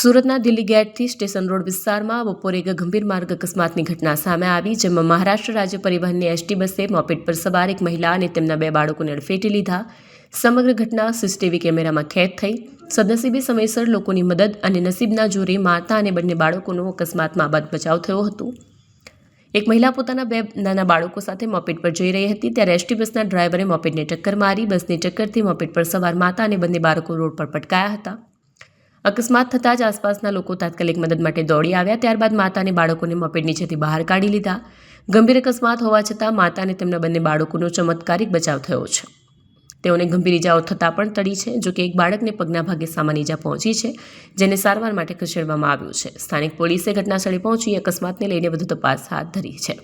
સુરતના Delhi ગેટથી station road વિસ્તારમાં બપોરે એક ગંભીર માર્ગ અકસ્માતની ઘટના સામે આવી, જેમાં મહારાષ્ટ્ર રાજ્ય પરિવહનની એસટી બસે મોપેટ પર સવાર એક મહિલા અને તેમના બે બાળકોને અડફેટી લીધા. સમગ્ર ઘટના સીસીટીવી કેમેરામાં કેદ થઈ. સદનસીબે સમયસર લોકોની મદદ અને નસીબના જોરે માતા અને બંને બાળકોનો અકસ્માતમાં બાદ બચાવ થયો હતો. એક મહિલા પોતાના બે નાના બાળકો સાથે મોપેટ પર જઈ રહી હતી, ત્યારે એસટી બસના ડ્રાઈવરે મોપેટને ટક્કર મારી, બસની ટક્કરથી મોપેટ પર સવાર માતા અને બંને બાળકો રોડ પર પટકાયા હતા. અકસ્માત થતાં જ આસપાસના લોકો તાત્કાલિક મદદ માટે દોડી આવ્યા. ત્યારબાદ માતાને બાળકોને મોપેડ નીચેથી બહાર કાઢી લીધા. ગંભીર અકસ્માત હોવા છતાં માતા અને તેમના બંને બાળકોનો ચમત્કારિક બચાવ થયો છે. તેઓને ગંભીર ઇજાઓ થતાં પણ તડી છે જો કે એક બાળકને પગના ભાગે સામાન્ય ઇજા પહોંચી છે, જેને સારવાર માટે ખસેડવામાં આવ્યું છે. સ્થાનિક પોલીસે ઘટનાસ્થળે પહોંચી અકસ્માતને લઈને વધુ તપાસ હાથ ધરી છે.